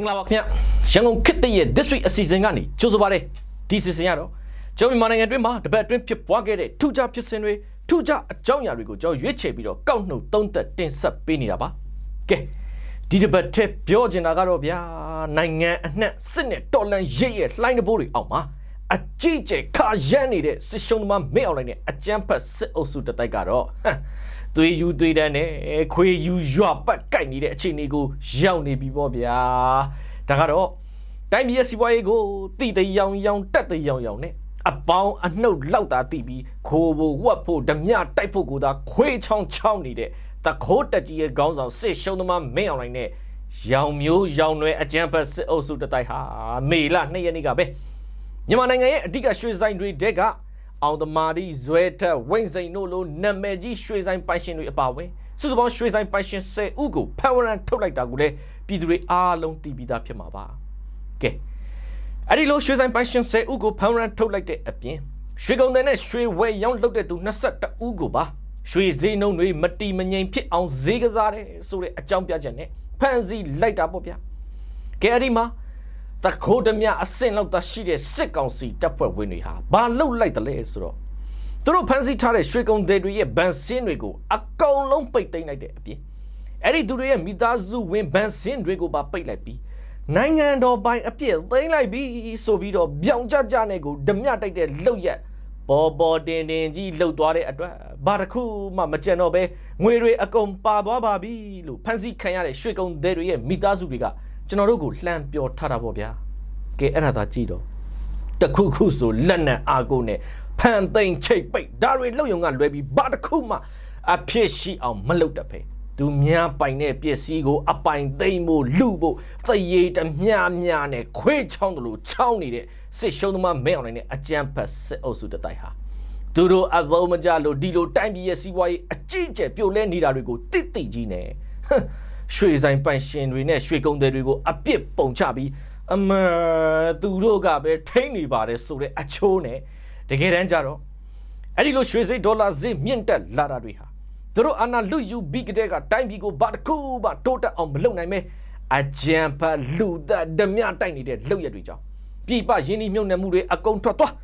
င်္ဂလာပါခင်ဗျရန်ကုန်ခေတ်သစ်ရဲ့ this week အစီအစဉ်ကနေကြိုဆိုပါရစေဒီစီစဉ်ရတော့ကျွန်တော်မြန်မာနိုင်ငံအတွင်းမှာတပတ်အတွင်းဖြစ်ပွားခဲ့တဲ့ထူးခြားဖြစ်စဉ်တွေထူးခြားအကြောင်းအရာတွေကိုကျွန်တော်ရွေးချယ်ပြီးတော့ကောက်နှုတ်သုံးသက်တင်ဆက်ပေးနေတာပါကဲဒီတပတ်ထဲပြောချင်တာကတော့ဗျာနိုင်ငံအနှံ့စစ်နဲ့တော်လန်ရိပ်ရဲ့လှိုင်းတဘိုးတွေအောက်မှာအကြီးကျယ်ခါရမ်းနေတဲ့စစ်ရှုံးသမားမင်းအောင်လိုင်းနဲ့အကြမ်းဖက်စစ်အုပ်စုတစ်တိုက်ကတော့ဟမ် သွေးယူသွေးတန်းနဲ့ခွေယူရွာပတ်ကိုက်နေတဲ့အခြေအနေကိုရောက်နေပြီပေါ့ဗျာဒါကတော့တိုင်းပြည်ရဲ့စီးပွားရေးကိုတိတိယောင်ယောင်တက်တိယောင်ယောင်နဲ့အပေါင်းအနှုတ်လောက်တာတိပြီးခိုးဖို့ဝတ်ဖို့ဓမြတိုက်ဖို့ကိုသာခွေးချောင်းချောင်းနေတဲ့တခိုးတက်ကြီးရဲ့ခေါင်းဆောင်စစ်ရှုံးသမားမင်းအောင်လိုင်းနဲ့ရောင်မျိုးရောင်နွယ်အကြမ်းဖက်စစ်အုပ်စုတစ်တိုက်ဟာမေလ2ရက်နေ့ကပဲမြန်မာနိုင်ငံရဲ့အဓိကရွှေဆိုင်တွေတဲက အောင်သမာဒီဇွဲထက်ဝိမ့်စိန်တို့လိုနာမည်ကြီးရွှေဆိုင်ပိုင်ရှင်တွေအပါအဝင်စုစုပေါင်းရွှေဆိုင်ပိုင်ရှင်10ဦးကိုဖန်ဝရန်ထုတ်လိုက်တာကိုလည်းပြည်သူတွေအားလုံးသိပြီးသားဖြစ်မှာပါကဲအဲ့ဒီလိုရွှေဆိုင်ပိုင်ရှင်10ဦးကိုဖန်ဝရန်ထုတ်လိုက်တဲ့အပြင်ရွှေကုန်တဲ့နဲ့ရွှေဝဲရောင်းလုပ်တဲ့သူ22ဦးကိုပါရွှေဈေးနှုန်းတွေမတီမငိမ်ဖြစ်အောင်ဈေးကစားတယ်ဆိုတဲ့အကြောင်းပြချက်နဲ့ဖန်စီလိုက်တာပေါ့ဗျာကဲအဲ့ဒီမှာ တခိုးဓမြအဆင့်လောက်သာရှိတဲ့စစ်ကောင်စီတပ်ဖွဲ့ဝင်တွေဟာဘာလှုပ်လိုက်တယ်လဲဆိုတော့သူတို့ဖမ်းဆီးထားတဲ့ရွှေကုံတွေတွေရဲ့ဗန်စင်းတွေကိုအကောင်လုံးပိတ်သိမ်းလိုက်တဲ့အပြင်အဲ့ဒီသူတွေရဲ့မိသားစုဝင်ဗန်စင်းတွေကိုပါပိတ်လိုက်ပြီးနိုင်ငံတော်ပိုင်အပြစ်သိမ်းလိုက်ပြီးဆိုပြီးတော့ပြောင်ကြကြနဲ့ကိုဓမြတိုက်တဲ့လှုပ်ရက်ပေါ်ပေါ်တင်တင်ကြီးလှုပ်သွားတဲ့အတွက်ဘာတစ်ခုမှမကြံတော့ပဲငွေတွေအကုန်ပါသွားပါပြီလို့ဖမ်းဆီးခံရတဲ့ရွှေကုံတွေတွေရဲ့မိသားစုတွေက ကျွန်တော်တို့ကိုလှမ်းပြောထားတာပေါ့ဗျာကဲအဲ့ဒါသာကြည့်တော့တခုခုဆိုလက်နက်အာကိုနဲ့ဖန်သိမ်းချိတ်ပိတ်ဒါတွေလှုပ်ယုံကလွဲပြီးဘာတစ်ခုမှအဖြစ်ရှိအောင်မလုပ်တတ်ပဲသူများပိုင်တဲ့ပစ္စည်းကိုအပိုင်သိမ်းဖို့လူဖို့သရေတမြမြနဲ့ခွေးချောင်းတို့လိုချောင်းနေတဲ့စစ်ရှုံးသမားမဲအောင်နိုင်တဲ့အကြမ်းဖက်စစ်အုပ်စုတစ်တိုက်ဟာသူတို့အဘုံမကြလို့ဒီလိုတိုင်းပြည်ရဲ့စီးပွားရေးအကြီးအကျယ်ပြိုလဲနေတာတွေကိုတိတိကြီးနေဟမ် ရွှေဆိုင်ပိုင်ရှင်တွေနဲ့ရွှေကုန်သည်တွေကိုအပြစ်ပုံချပြီးအမန်သူတို့ကပဲထိမ့်နေပါတယ်ဆိုတဲ့အချိုးနဲ့တကယ်တမ်းကျတော့အဲ့ဒီလိုရွှေစိတ်ဒေါ်လာဈေးမြင့်တက်လာတာတွေဟာသူတို့အနာလူယူပြီးကတဲ့ကတိုင်းပြည်ကိုဘာတစ်ခုမှတိုးတက်အောင်မလုပ်နိုင်မဲအကြံဖတ်လူသက်ဓမြတိုက်နေတဲ့လုပ်ရက်တွေကြောင့်ပြည်ပရင်းနှီးမြုပ်နှံမှုတွေအကုန်ထွက်သွား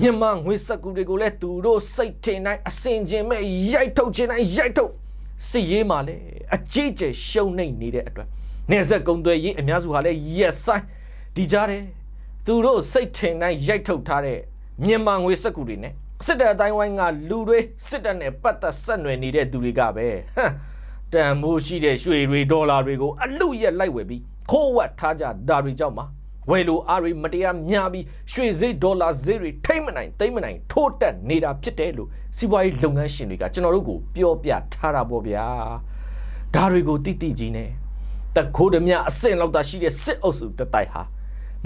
မြန်မာငွေစက်ကူတွေကိုလည်းသူတို့စိတ်ထင်တိုင်းအစင်ကျင်မဲ့ရိုက်ထုတ်ခြင်းတိုင်းရိုက်ထုတ် စစ်ရေးမှာလည်းအကြီးကျယ်ရှုံနေနေတဲ့အတွက်နေဆက်ကုံတွေရေးအများစုဟာလည်းရက်ဆိုင်ဒီကြားတယ်သူတို့စိတ်ထင်တိုင်းရိုက်ထုတ်ထားတဲ့မြန်မာငွေစက်ကူတွေနဲ့စစ်တပ်အတိုင်းဝိုင်းကလူတွေစစ်တပ်နဲ့ပတ်သက်ဆက်နွယ်နေတဲ့သူတွေကပဲဟမ်တန်မိုးရှိတဲ့ရွှေတွေဒေါ်လာတွေကိုအလူရက်လိုက်ဝယ်ပြီးခိုးဝှက်ထားကြဒါတွေကြောင့်ပါ ဝယ်လိုအားတွေမတရားများပြီးရွှေဈေးဒေါ်လာဈေးတွေထိမ့်မနိုင်သိမ့်မနိုင်ထိုးတက်နေတာဖြစ်တယ်လို့စီးပွားရေးလုပ်ငန်းရှင်တွေကကျွန်တော်တို့ကိုပြောပြထားတာပေါ့ဗျာဒါတွေကိုတိတိကြီးနေတခိုးဓမြအဆင့်လောက်သာရှိတဲ့စစ်အုပ်စုတစ်တိုက်ဟာ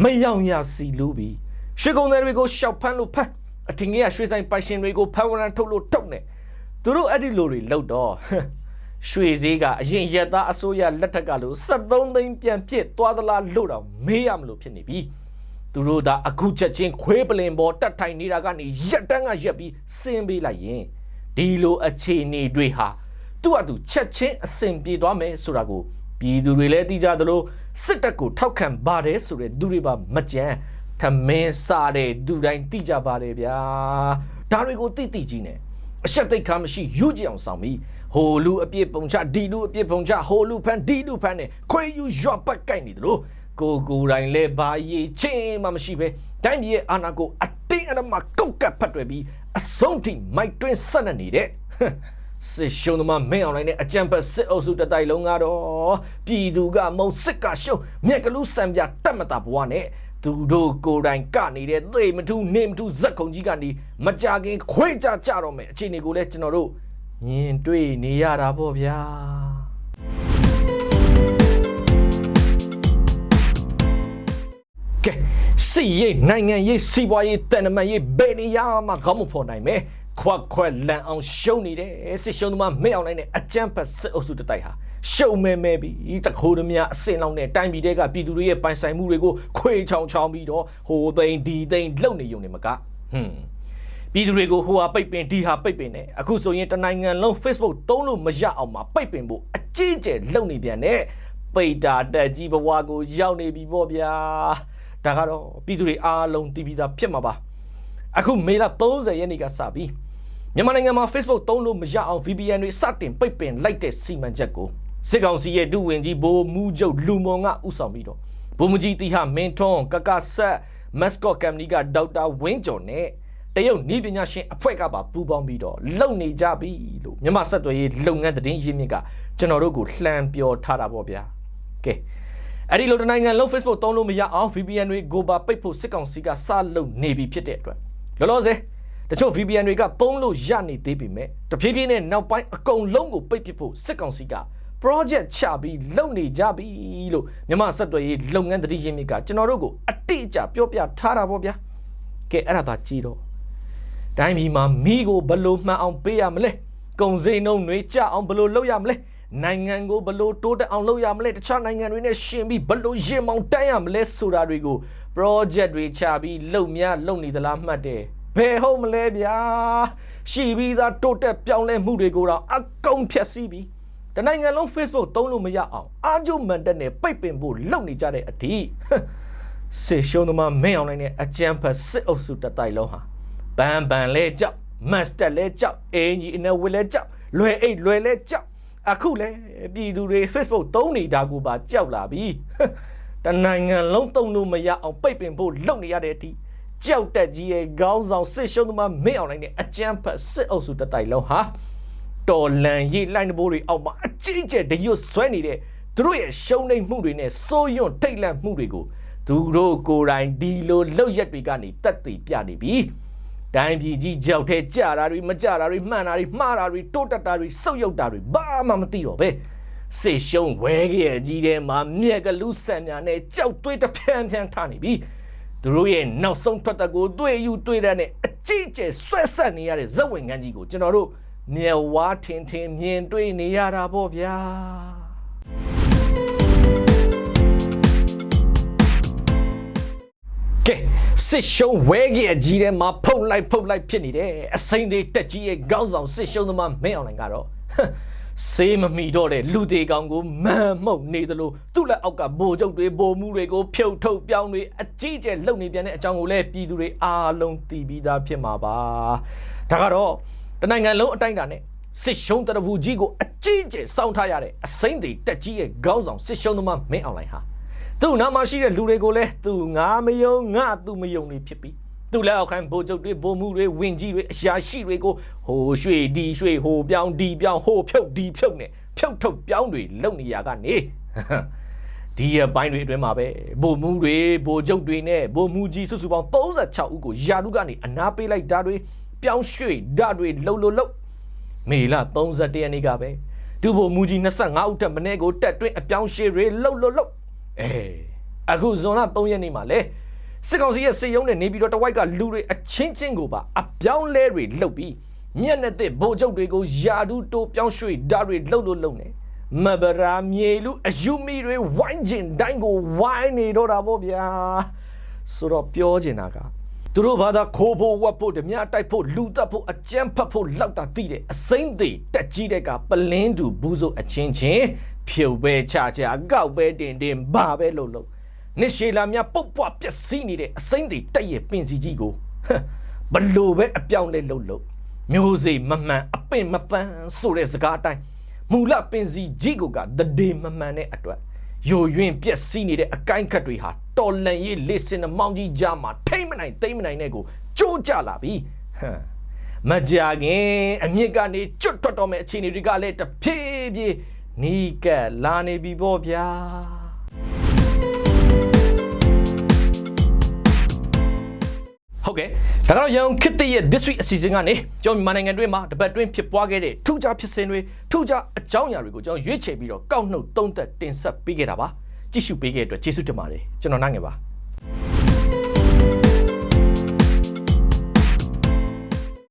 မယောင်ရစီလူပြီးရွှေကုန်သည်တွေကိုရှောက်ဖမ်းလို့ဖမ်းအထင်ကြီးကရွှေဆိုင်ပိုင်ရှင်တွေကိုဖမ်းဝရန်ထုတ်လို့ထုတ်နေသူတို့အဲ့ဒီလိုတွေလောက်တော့ ရွှေဈေးကအရင်ရက်သားအစိုးရလက်ထက်ကလို့73သိန်းပြန်ပြစ်သွားသလားလို့တော့မေးရမလို့ဖြစ်နေပြီသူတို့ဒါအခုချက်ချင်းခွေးပလင်ပေါ်တက်ထိုင်နေတာကနေရက်တန်းကရက်ပြီးစင်းပေးလိုက်ရင်ဒီလိုအခြေအနေတွေဟာသူ့အတူချက်ချင်းအဆင်ပြေသွားမယ်ဆိုတာကိုပြည်သူတွေလည်းသိကြသလိုစစ်တပ်ကိုထောက်ခံပါတယ်ဆိုတဲ့သူတွေပါမကြမ်းထမင်းစားတဲ့သူတိုင်းသိကြပါတယ်ဗျာဒါတွေကိုသိသိကြီးနေ အဆက်သိတ်ခါမရှိယူကြည်အောင်ဆောင်ပြီးဟိုလူအပြစ်ပုံချဒီလူအပြစ်ပုံချဟိုလူဖန်ဒီလူဖန်နဲ့ခွေယူရွတ်ပတ်ကိုက်နေတယ်လို့ကိုကိုယ်တိုင်လဲဘာရေးချင်းမှမရှိပဲတိုင်းပြည်ရဲ့အာဏာကိုအတင်းအဓမ္မကောက်ကပ်ဖတ်တွယ်ပြီးအဆုံးထိမိုက်တွင်းဆက်နေနေတဲ့ဟမ်စစ်ရှုံးသမားမင်းအောင်လိုင်းနဲ့အကြံဖက်စစ်အုပ်စုတစ်တိုက်လုံးကတော့ပြည်သူကမုံစစ်ကရှုံးမြက်ကလူစံပြတက်မတာဘဝနဲ့ သူတို့ကိုယ်တိုင်ကနေတဲ့သေမထူးနေမထူးဇက်ခုံကြီးကနေမကြခင်ခွေးကြကြတော့မယ်အခြေအနေကိုလည်းကျွန်တော်တို့မြင်တွေ့နေရတာပေါ့ဗျာကဲစစ်ရေးနိုင်ငံရေးစီးပွားရေးတန်တမန်ရေးဘယ်နေရာမှခေါင်းမဖော်နိုင်မဲခွက်ခွက်လန်အောင်ရှုံနေတယ်စစ်ရှုံးသမားမဲအောင်နိုင်တဲ့အကြမ်းဖက်စစ်အုပ်စုတစ်တိုက်ဟာ ရှုံမဲမဲပြီးတခိုးသမားအစင်လောက်နဲ့တိုင်းပြည်တွေကပြည်သူတွေရဲ့ပိုင်ဆိုင်မှုတွေကိုခွေချောင်ချောင်ပြီးတော့ဟိုသိန်းဒီသိန်းလုံနေုံနေမကဟွန်းပြည်သူတွေကိုဟိုဟာပိတ်ပင်ဒီဟာပိတ်ပင်နဲ့အခုဆိုရင်တနိုင်ငံလုံး Facebook သုံးလို့မရအောင်မှာပိတ်ပင်ဖို့အကြီးအကျယ်လုပ်နေပြန်တဲ့ပိတ်တာတက်ကြီးဘဝကိုရောက်နေပြီပေါ့ဗျာဒါကတော့ပြည်သူတွေအားလုံးတည်ပြီးသားဖြစ်မှာပါအခုမေလ30ရက်နေ့ကစပြီးမြန်မာနိုင်ငံမှာ Facebook သုံးလို့မရအောင် VPN တွေစတင်ပိတ်ပင်လိုက်တဲ့စီမံချက်ကို စစ်ကောင်စီရဲ့ဒုဝန်ကြီးဘိုးမူးချုပ်လူမွန်ကဥဆောင်ပြီးတော့ဘိုးမူကြီးတီဟာမင်းထွန်းကကဆက်မက်စကော့ကမ်နီကဒေါက်တာဝင်းကျော်နဲ့တရုတ်နီးပညာရှင်အဖွဲ့ကပါပူးပေါင်းပြီးတော့လုံနေကြပြီလို့မြန်မာဆက်သွယ်ရေးလုပ်ငန်းသတင်းရင်းမြစ်ကကျွန်တော်တို့ကိုလှမ်းပြောထားတာပေါ့ဗျာကဲအဲ့ဒီလိုတနိုင်ငံလုံး Facebook သုံးလို့မရအောင် VPN တွေကိုပါပိတ်ဖို့စစ်ကောင်စီကစလုပ်နေပြီဖြစ်တဲ့အတွက်လောလောဆယ်တချို့ VPN တွေကသုံးလို့ရနေသေးပေမဲ့တဖြည်းဖြည်းနဲ့နောက်ပိုင်းအကုန်လုံးကိုပိတ်ပစ်ဖို့စစ်ကောင်စီက project ချပြီးလုပ်နေကြပြီလို့မြန်မာဆက်သွယ်ရေးလုပ်ငန်းသတိရင်းမြစ်ကကျွန်တော်တို့ကိုအတိအကျပြောပြထားတာပေါ့ဗျာကဲအဲ့ဒါသာကြည့်တော့တိုင်းပြည်မှာမိကိုဘယ်လို့မှန်အောင်ပေးရမလဲကုံစိမ်းနှုံတွေကြအောင်ဘယ်လို့လုပ်ရမလဲနိုင်ငံကိုဘယ်လို့တိုးတက်အောင်လုပ်ရမလဲတခြားနိုင်ငံတွေနဲ့ရှင်ပြီးဘယ်လို့ရင်မောင်တန်းရမလဲဆိုတာတွေကို project တွေချပြီးလုပ်များလုပ်နေသလားမှတ်တယ်ဘယ်ဟုတ်မလဲဗျာရှိပြီးသားတိုးတက်ပြောင်းလဲမှုတွေကိုတော့အကုန်ဖြတ်စည်းပြီး တနိုင်ငံလုံး Facebook သုံးလို့မရအောင်အာဂျုံမန်တက်နဲ့ပိတ်ပင်ဖို့လုပ်နေကြတဲ့အထိဆေရှုံးသမားမင်းအောင်နိုင်တဲ့အကြမ်းဖက်စစ်အုပ်စုတတိုက်လုံးဟာဘန်ဘန်လဲကြောက်မတ်စတက်လဲကြောက်အင်ကြီးအနဲ့ဝစ်လဲကြောက်လွယ်အိတ်လွယ်လဲကြောက်အခုလဲပြည်သူတွေ Facebook သုံးနေတာကိုပါကြောက်လာပြီတနိုင်ငံလုံးသုံးလို့မရအောင်ပိတ်ပင်ဖို့လုပ်နေရတဲ့အထိကြောက်တက်ကြီးရဲ့ခေါင်းဆောင်စစ်ရှုံးသမားမင်းအောင်နိုင်တဲ့အကြမ်းဖက်စစ်အုပ်စုတတိုက်လုံးဟာ တော်လန်ရေးလိုင်းတဘိုးတွေအောက်မှာအကြီးအကျယ်တရွတ်ဆွဲနေတဲ့သူတို့ရဲ့ရှုံးနိမ့်မှုတွေနဲ့စိုးရွံ့ထိတ်လန့်မှုတွေကိုသူတို့ကိုယ်တိုင်ဒီလိုလောက်ရက်တွေကနေတက်တည်ပြနေပြီတိုင်းပြည်ကြီးကြောက်တဲ့ကြတာတွေမကြတာတွေမှန်တာတွေမှားတာတွေတိုးတက်တာတွေစုပ်ယုပ်တာတွေဘာမှမသိတော့ပဲစေရှုံးဝဲကြီးကြီးထဲမှာမြက်ကလူဆန်များနဲ့ကြောက်သွေးတစ်ဖြန်းဖြန်းထားနေပြီသူတို့ရဲ့နောက်ဆုံးထွက်တဲ့ကိုတွေ့ယူတွေ့တဲ့နဲ့အကြီးအကျယ်ဆွဲဆက်နေရတဲ့ဇက်ဝင်ငန်းကြီးကိုကျွန်တော်တို့ မြက်ဝါထင်ထင်မြင်တွေ့နေရတာပေါ့ဗျာကဲစစ်ရှုံးဝဲကြီးအကြီးထဲမှာဖုတ်လိုက်ဖုတ်လိုက်ဖြစ်နေတယ်အစိမ့်သေးတက်ကြီးရဲ့ခေါင်းဆောင်စစ်ရှုံးသမားမင်းအောင်နိုင်ကတော့စေးမမီတော့တဲ့လူသေးကောင်ကိုမန်မှုတ်နေသလိုသူ့လက်အောက်ကဘိုလ်ချုပ်တွေဘိုလ်မှုတွေကိုဖြုတ်ထုတ်ပြောင်းတွေအကြီးကျယ်လုပ်နေပြန်တဲ့အကြောင်းကိုလည်းပြည်သူတွေအားလုံးသိပြီးသားဖြစ်မှာပါဒါကတော့ တနိုင်ငံလုံးအတိုင်းအတာနဲ့စစ်ရှုံးတရဘူးကြီးကိုအကြီးအကျယ်စောင့်ထားရတဲ့အစိမ့်တွေတက်ကြီးရဲ့ခေါင်းဆောင်စစ်ရှုံးသမားမင်းအောင်လှိုင်ဟာသူ့နာမရှိတဲ့လူတွေကိုလည်းသူငါမယုံငါသူမယုံနေဖြစ်ပြီးသူလက်အောက်ခံဗိုလ်ချုပ်တွေဗိုလ်မှုတွေဝင်ကြီးတွေအရာရှိတွေကိုဟိုရွှေဒီရွှေဟိုပြောင်းဒီပြောင်းဟိုဖြုတ်ဒီဖြုတ်နဲ့ဖြုတ်ထုတ်ပြောင်းတွေလုပ်နေရကနေဒီရပိုင်းတွေအတွင်းမှာပဲဗိုလ်မှုတွေဗိုလ်ချုပ်တွေနဲ့ဗိုလ်မှုကြီးစုစုပေါင်း36ဦးကိုယာတုကနေအနာပေးလိုက်တာတွေ ပြောင်းရွှေ့ဓာတ်တွေလှုပ်လှုပ်လှုပ်မေလ31ရက်နေ့ကပဲဒုဗိုလ်မှုကြီး25ဦးထက်မင်းကိုတက်တွင်းအပြောင်းရွှေ့တွေလှုပ်လှုပ်လှုပ်အဲအခုဇွန်လ3ရက်နေ့မှာလဲစစ်ကောင်စီရဲ့စေယုံနဲ့နေပြီးတော့တဝိုက်ကလူတွေအချင်းချင်းကိုပါအပြောင်းလဲတွေလှုပ်ပြီးမျက်နှာသစ်ဗိုလ်ချုပ်တွေကိုယာတုတိုးပြောင်းရွှေ့ဓာတ်တွေလှုပ်လှုပ်လှုပ်နေမဗရာမြေလူအယူမီတွေဝိုင်းကျင်တိုင်းကိုဝိုင်းနေတော့တာပေါ့ဗျာဆိုတော့ပြောချင်တာက သူတို့ဘာသာခိုးဖို့ဝတ်ဖို့ဓမြတိုက်ဖို့လူတက်ဖို့အကြမ်းဖက်ဖို့လောက်တာတိတယ်အစိမ့်သေးတက်ကြီးတဲ့ကပလင်းတူဘူးဆိုအချင်းချင်းဖြုတ်ပဲချချအကောက်ပဲတင်တင်ဘာပဲလို့လို့နှစ်ရှည်လာများပုတ်ပွားပျက်စီးနေတဲ့အစိမ့်သေးတက်ရဲ့ပင်စီကြီးကိုဟမ်ဘလို့ပဲအပြောင်းလဲလို့လို့မျိုးစိမမှန်အပင်မပန်းဆိုတဲ့စကားအတိုင်းမူလပင်စီကြီးကိုကတဒေမမှန်တဲ့အတွက်ယိုယွင်းပျက်စီးနေတဲ့အကိုင်းခတ်တွေဟာ တော်လန်ရေးလေးစင်နှမောင်းကြီးကြားမှာထိမ့်မနိုင်သိမ့်မနိုင်တဲ့ကိုကြိုးကြလာပြီဟမ်မကြခင်အမြင့်ကနေကျွတ်ထွက်တော်မဲ့အခြေအနေတွေကလည်းတဖြည်းဖြည်းနီးကပ်လာနေပြီပေါ့ဗျာဟုတ်ကဲ့ဒါကတော့ရန်ကုန်ခေတ်သစ်ရဲ့ this week အစီအစဉ်ကနေကျွန်တော်မြန်မာနိုင်ငံတွင်းမှာတပတ်တွင်းဖြစ်ပွားခဲ့တဲ့ထူးခြားဖြစ်စဉ်တွေထူးခြားအကြောင်းအရာတွေကိုကျွန်တော်ရွေးချယ်ပြီးတော့ကောက်နှုတ်သုံးသက်တင်ဆက်ပေးခဲ့တာပါ ကြည့်ရှုပေးခဲ့တဲ့အတွက်ကျေးဇူးတင်ပါတယ်ကျွန်တော်နိုင်ငယ်ပါ